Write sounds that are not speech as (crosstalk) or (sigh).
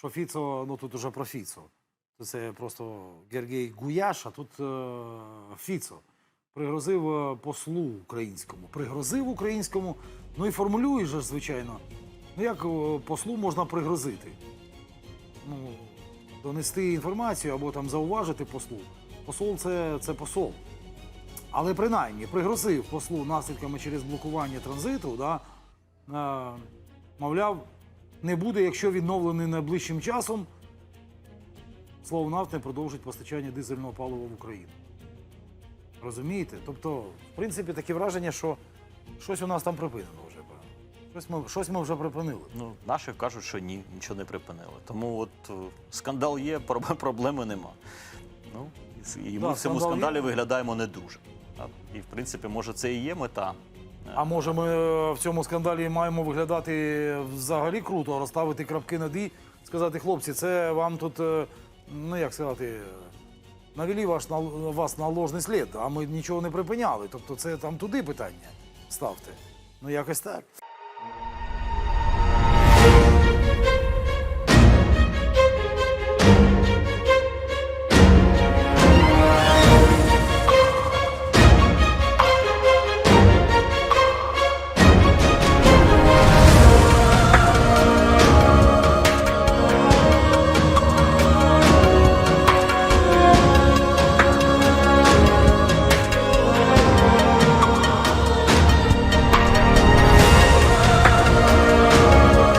що Фіцо, ну тут уже про Фіцо. Це просто Гергей Гуяш, а тут е, Фіцо. Пригрозив е, послу українському. Пригрозив українському. Ну і формулює же, звичайно. Ну як е, послу можна пригрозити? Ну, донести інформацію або там зауважити послу. Посол це, це посол. Але принаймні пригрозив послу наслідками через блокування транзиту, да, мовляв, не буде, якщо відновлений найближчим часом, Словнафт не продовжить постачання дизельного палива в Україну. Розумієте? Тобто, в принципі, таке враження, що щось у нас там припинено вже. Щось ми, щось ми вже припинили. Ну, наші кажуть, що ні, нічого не припинили. Тому от е, скандал є, проб- (laughs) проблеми нема. Ну, і і ми Да, в цьому скандал є. скандалі виглядаємо не дуже. Так? І, в принципі, може, це і є мета. А може, ми е, в цьому скандалі маємо виглядати взагалі круто, розставити крапки над «і», сказати, хлопці, це вам тут, е, ну як сказати, е, навели ваш, на, вас на ложний слід, а ми нічого не припиняли. Тобто це там туди питання ставте. Ну, якось так.